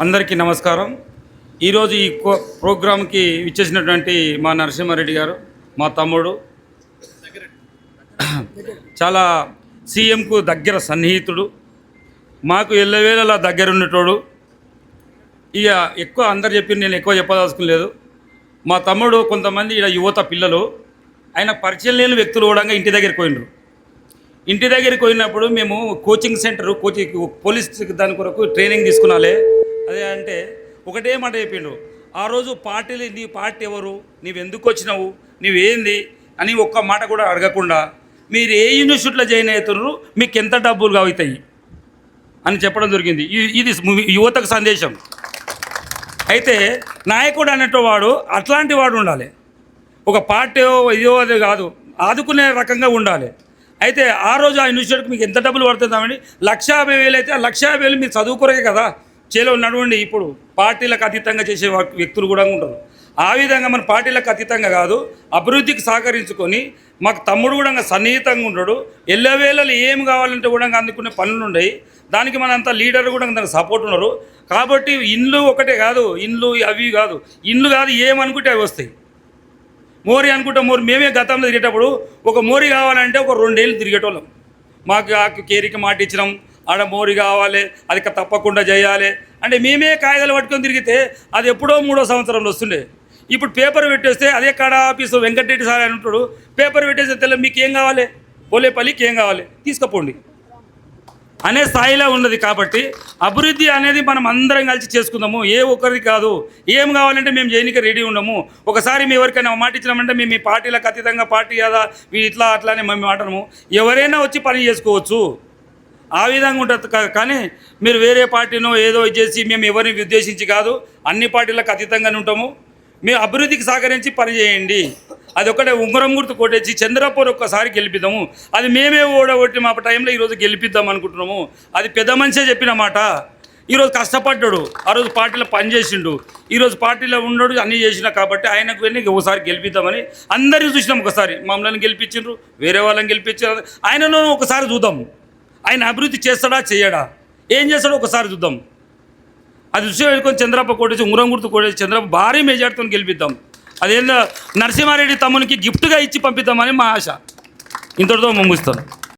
అందరికీ నమస్కారం. ఈరోజు ఈ కో- ప్రోగ్రాంకి ఇచ్చేసినటువంటి మా నరసింహారెడ్డి గారు మా తమ్ముడు. చాలా సీఎంకు దగ్గర సన్నిహితుడు. మాకు ఎల్లవేళలా దగ్గర ఉన్నటోడు. ఇక ఎక్కువ అందరు చెప్పి నేను ఎక్కువ చెప్పదలుచుకోలేదు మా తమ్ముడు కొంతమంది ఈడ యువత పిల్లలు. ఆయన పరిచయం లేని వ్యక్తులు కూడా ఇంటి దగ్గరికి పోయినరు ఇంటి దగ్గరికి పోయినప్పుడు మేము కోచింగ్ సెంటర్ కోచింగ్ పోలీస్ దాని కొరకు ట్రైనింగ్ తీసుకున్నాలే. అదే అంటే ఒకటే మాట చెప్పిండు. ఆ రోజు పార్టీలు నీ పార్టీ ఎవరు? నీవు ఎందుకు వచ్చినావు? నీవేంది అని ఒక్క మాట కూడా అడగకుండా మీరు ఏ యూనివర్సిటీలో జాయిన్ అవుతున్నారు మీకు ఎంత డబ్బులు అవుతాయి? అని చెప్పడం జరిగింది. ఇది యువతకు సందేశం. అయితే నాయకుడు అనేటవాడు అట్లాంటి వాడు ఉండాలి. ఒక పార్టీ ఇదో అది కాదు. ఆదుకునే రకంగా ఉండాలి. అయితే ఆ రోజు ఆ ఇన్స్టిట్యూట్కి మీకు ఎంత డబ్బులు పడుతుందామండి లక్ష యాభై వేలు అయితే ఆ లక్ష యాభై వేలు మీరు చదువుకోరకే కదా? చేలో నడవండి. ఇప్పుడు పార్టీలకు అతీతంగా చేసే వ్యక్తులు కూడా ఉంటారు. ఆ విధంగా మన పార్టీలకు అతీతంగా కాదు అభివృద్ధికి సహకరించుకొని మాకు తమ్ముడు కూడా సన్నిహితంగా ఉంటాడు. ఎల్లవేళలు ఏం కావాలంటే కూడా అందుకునే పనులు ఉన్నాయి. దానికి మనంత లీడర్ కూడా దానికి సపోర్ట్ ఉన్నారు. కాబట్టి ఇండ్లు ఒకటే కాదు ఇండ్లు అవి కాదు. ఇండ్లు కాదు ఏమనుకుంటే అవి వస్తాయి. మోరి అనుకుంటే మోరి. మేమే గతంలో తిరిగేటప్పుడు ఒక మోరి కావాలంటే ఒక రెండేళ్ళు తిరిగేటోళ్ళం. మాకు ఆ కేరికి మాట ఇచ్చినాం. ఆడ మోరి కావాలి అది తప్పకుండా చేయాలి. అంటే మేమే కాగితాలు పట్టుకొని తిరిగితే అది ఎప్పుడో మూడో సంవత్సరంలో వస్తుండే. ఇప్పుడు పేపర్ పెట్టేస్తే అదే కాడ ఆఫీసు వెంకటరెడ్డి సార్ అని ఉంటాడు. పేపర్ పెట్టేస్తే తెల్ల మీకు ఏం కావాలి? పోలేపల్లికి ఏం కావాలి? తీసుకుపోండి. అనే స్థాయిలో ఉన్నది కాబట్టి అభివృద్ధి అనేది మనం అందరం కలిసి చేసుకుందాము. ఏ ఒక్కరిది కాదు. ఏం కావాలంటే మేము చేయనికి రెడీ ఉండము. ఒకసారి మీ ఎవరికైనా మాట ఇచ్చినామంటే మేము మీ పార్టీలకు అతీతంగా పార్టీ కదా ఇట్లా అట్లానే మేము మాట్లాడము. ఎవరైనా వచ్చి పని చేసుకోవచ్చు. ఆ విధంగా ఉంటుంది కానీ మీరు వేరే పార్టీనో ఏదో చేసి మేము ఎవరిని ఉద్దేశించి కాదు అన్ని పార్టీలకు అతీతంగానే ఉంటాము. మేము అభివృద్ధికి సహకరించి పని అది ఒకటే ఉంగరం గుర్తు కొట్టేసి చంద్రపూర్ ఒక్కసారి గెలిపిద్దాము. అది మేమే ఓడగొట్టి మా టైంలో ఈరోజు గెలిపిద్దాం అనుకుంటున్నాము. అది పెద్ద మనిషే చెప్పిన మాట. ఈరోజు కష్టపడ్డాడు. ఆ రోజు పార్టీలో పనిచేసిండు ఈరోజు పార్టీలో ఉండడు అన్నీ చేసిన కాబట్టి ఆయనకు వెళ్ళి ఒకసారి గెలిపిద్దామని అందరినీ చూసినాం ఒకసారి. మమ్మల్ని గెలిపించిండ్రు వేరే వాళ్ళని గెలిపించారు. ఆయనను ఒకసారి చూద్దాం. ఆయన అభివృద్ధి చేస్తాడా చేయడా? ఏం చేస్తాడో ఒకసారి చూద్దాం. అది చూసి వెళ్ళుకొని చంద్రప్ప కొట్టేసి ఉంగరం గుర్తు కొట్టేసి చంద్రప్ప భారీ మెజార్టీతో గెలిపిద్దాం. అదేందో నరసింహారెడ్డి తమ్మునికి గిఫ్ట్గా ఇచ్చి పంపిద్దామని మా ఆశ. ఇంతటితో ముగిస్తాను.